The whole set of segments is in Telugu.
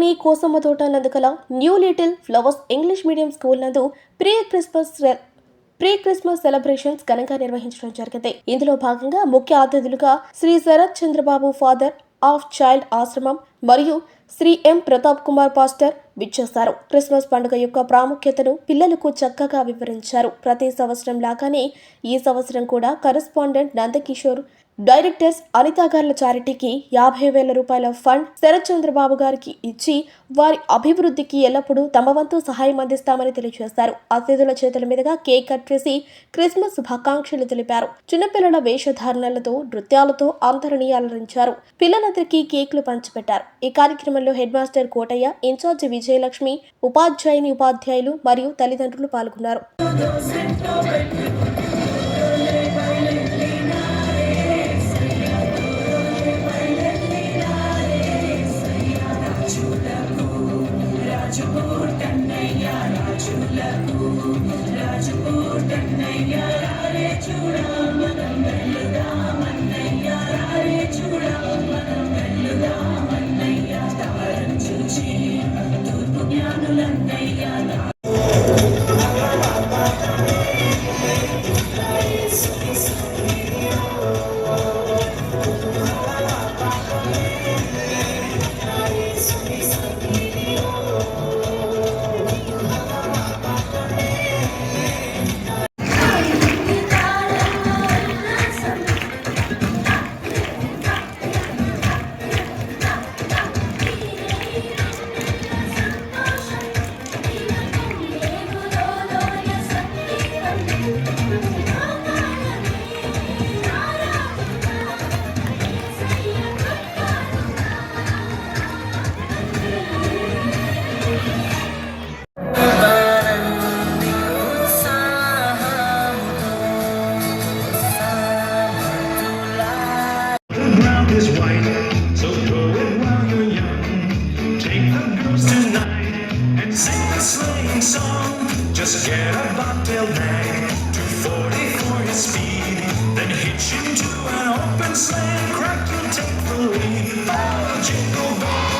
పట్టణంలోని కోసమ్మ తోట కల new little flowers English medium school నందు pre Christmas pre Christmas celebrations ఘనంగా నిర్వహించడం జరిగింది. ఇందులో భాగంగా ముఖ్య అతిథులుగా Shri Sharath Chandrababu father of child ఆశ్రమం మరియు శ్రీ ఎం ప్రతాప్ కుమార్ పాస్టర్ విచ్చేస్తారు క్రిస్మస్ పండుగ యొక్క ప్రాముఖ్యతను పిల్లలకు చక్కగా వివరించారు. ప్రతి సంవత్సరం లాగానే ఈ సంవత్సరం కూడా కరెస్పాండెంట్ నందకిషోర్ డైరెక్టర్స్ అనితా గార్ల చారిటీకి యాభై వేల రూపాయల ఫండ్ శరత్ చంద్రబాబు గారికి ఇచ్చి వారి అభివృద్ధికి ఎల్లప్పుడూ తమ వంతు సహాయం అందిస్తామని తెలియజేశారు. అతిథుల చేతుల మీదుగా కేక్ కట్ చేసి క్రిస్మస్ శుభాకాంక్షలు తెలిపారు. చిన్నపిల్లల వేషధారణలతో నృత్యాలతో అందరినీ అలరించారు పిల్లలందరికీ కేకులు పంచిపెట్టారు. ఈ కార్యక్రమంలో head master Kotayya incharge Vijayalakshmi ఉపాధ్యాయుని ఉపాధ్యాయులు మరియు తల్లిదండ్రులు పాల్గొన్నారు. Yeah. Just get a bobtail nag, 240 for his speed. Then hitch him to an open and crack you'll take the lead. Oh, jingle bells,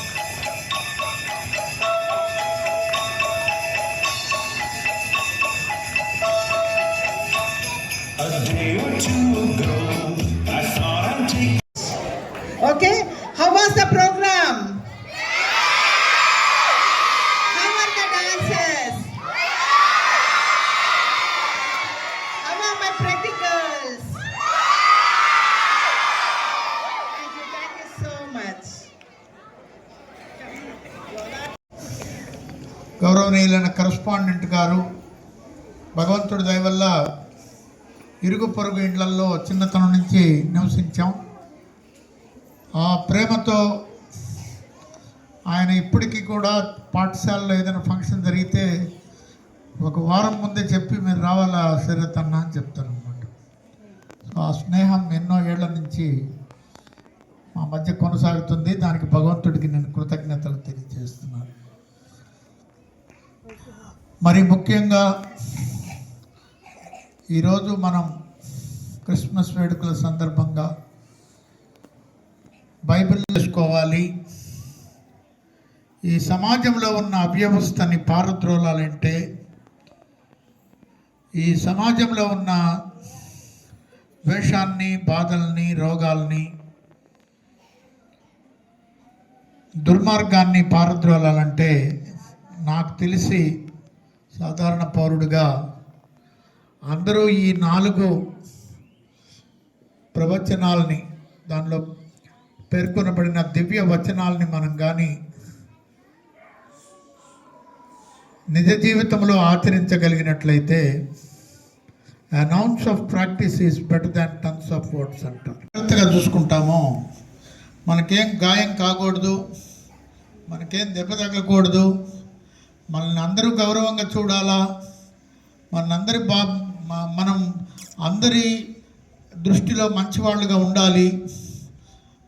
గౌరవనీయులైన కరస్పాండెంట్ గారు భగవంతుడి దయ వల్ల ఇరుగు పొరుగు ఇండ్లల్లో చిన్నతనం నుంచి నివసించాం. ఆ ప్రేమతో ఆయన ఇప్పటికీ కూడా పాఠశాలలో ఏదైనా ఫంక్షన్ జరిగితే ఒక వారం ముందే చెప్పి మీరు రావాలా శరత్ అన్న అని చెప్తారనమాట సో ఆ స్నేహం ఎన్నో ఏళ్ళ నుంచి మా మధ్య కొనసాగుతుంది. దానికి భగవంతుడికి నేను కృతజ్ఞతలు తెలియజేస్తున్నాను. మరి ముఖ్యంగా ఈరోజు మనం క్రిస్మస్ వేడుకల సందర్భంగా బైబిల్ తెలుసుకోవాలి. ఈ సమాజంలో ఉన్న అవ్యవస్థని పారద్రోలాలంటే ఈ సమాజంలో ఉన్న ద్వేషాన్ని బాధల్ని రోగాల్ని దుర్మార్గాన్ని పారద్రోలాలంటే నాకు తెలిసి సాధారణ పౌరుడిగా అందరూ ఈ నాలుగు ప్రవచనాల్ని దానిలో పేర్కొనబడిన దివ్య వచనాల్ని మనం కానీ నిజ జీవితంలో ఆచరించగలిగినట్లయితే an ounce of practice is better than tons of words అంటారు. జాగ్రత్తగా చూసుకుంటామో. మనకేం గాయం కాకూడదు. మనకేం దెబ్బ తగ్గకూడదు మనల్ని అందరూ గౌరవంగా చూడాలా? మనందరి బా మనం అందరి దృష్టిలో మంచివాళ్ళుగా ఉండాలి.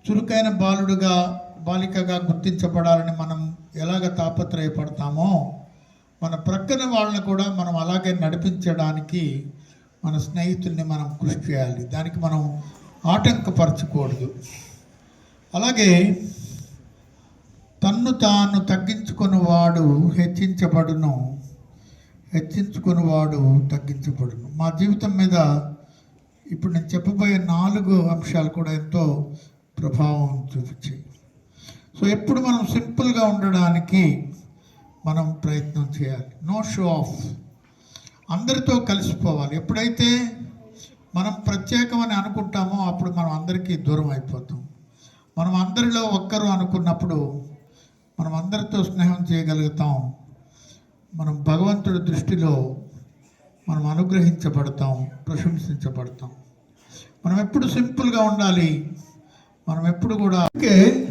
చురుకైన బాలుడుగా బాలికగా గుర్తించబడాలని మనం ఎలాగ తాపత్రయపడతామో మన ప్రక్కన వాళ్ళని కూడా మనం అలాగే నడిపించడానికి మన స్నేహితుల్ని మనం కృషి చేయాలి. దానికి మనం ఆటంకపరచకూడదు. అలాగే తన్ను తాను తగ్గించుకుని వాడు హెచ్చించబడును. హెచ్చించుకుని వాడు తగ్గించబడును. మా జీవితం మీద ఇప్పుడు నేను చెప్పబోయే నాలుగు అంశాలు కూడా ఎంతో ప్రభావం చూపించాయి. సో ఎప్పుడు మనం సింపుల్గా ఉండడానికి మనం ప్రయత్నం చేయాలి. No show off. అందరితో కలిసిపోవాలి. ఎప్పుడైతే మనం ప్రత్యేకమని అనుకుంటామో అప్పుడు మనం అందరికీ దూరం అయిపోతాం. మనం అందరిలో ఒక్కరు అనుకున్నప్పుడు మనం అందరితో స్నేహం చేయగలుగుతాం. మనం భగవంతుడి దృష్టిలో మనం అనుగ్రహించబడతాం ప్రశంసించబడతాం. మనం ఎప్పుడు సింపుల్గా ఉండాలి? మనం ఎప్పుడు కూడా అందుకే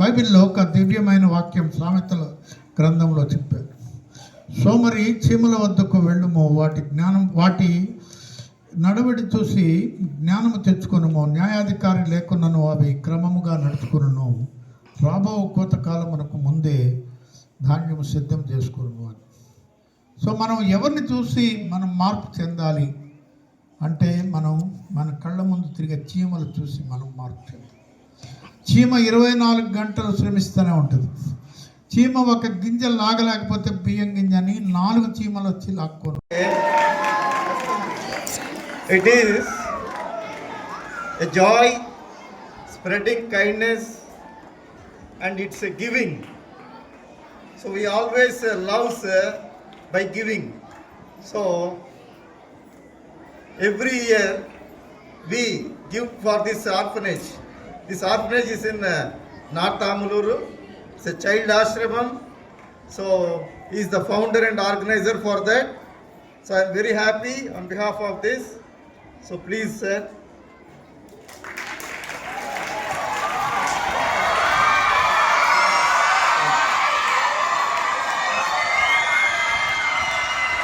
బైబిల్లో ఒక దివ్యమైన వాక్యం సామెతల గ్రంథంలో చెప్పారు. సోమరి చీమల వద్దకు వెళ్ళుమో వాటి జ్ఞానం వాటి నడవడి చూసి జ్ఞానము తెచ్చుకొనుమో న్యాయాధికారి లేకున్నను అవి క్రమముగా నడుచుకును రాబో కోత కాలమునకు ముందే ధాన్యం సిద్ధం చేసుకోను అని సో మనం ఎవరిని చూసి మనం మార్పు చెందాలి అంటే మనం మన కళ్ళ ముందు తిరిగే చీమలు చూసి మనం మార్పు చెందాలి. చీమ ఇరవై నాలుగు గంటలు శ్రమిస్తూనే ఉంటుంది. చీమ ఒక గింజ లాగలేకపోతే బియ్యం గింజని నాలుగు చీమలు వచ్చి లాక్కోరు. It is joy spreading kindness and it's a giving. So we always uh, loves uh, by giving. So every year we give for this orphanage. This orphanage is in uh, North Amuluru. It's a child ashram. So he is the founder and organizer for that. So I am very happy on behalf of this. So please, sir,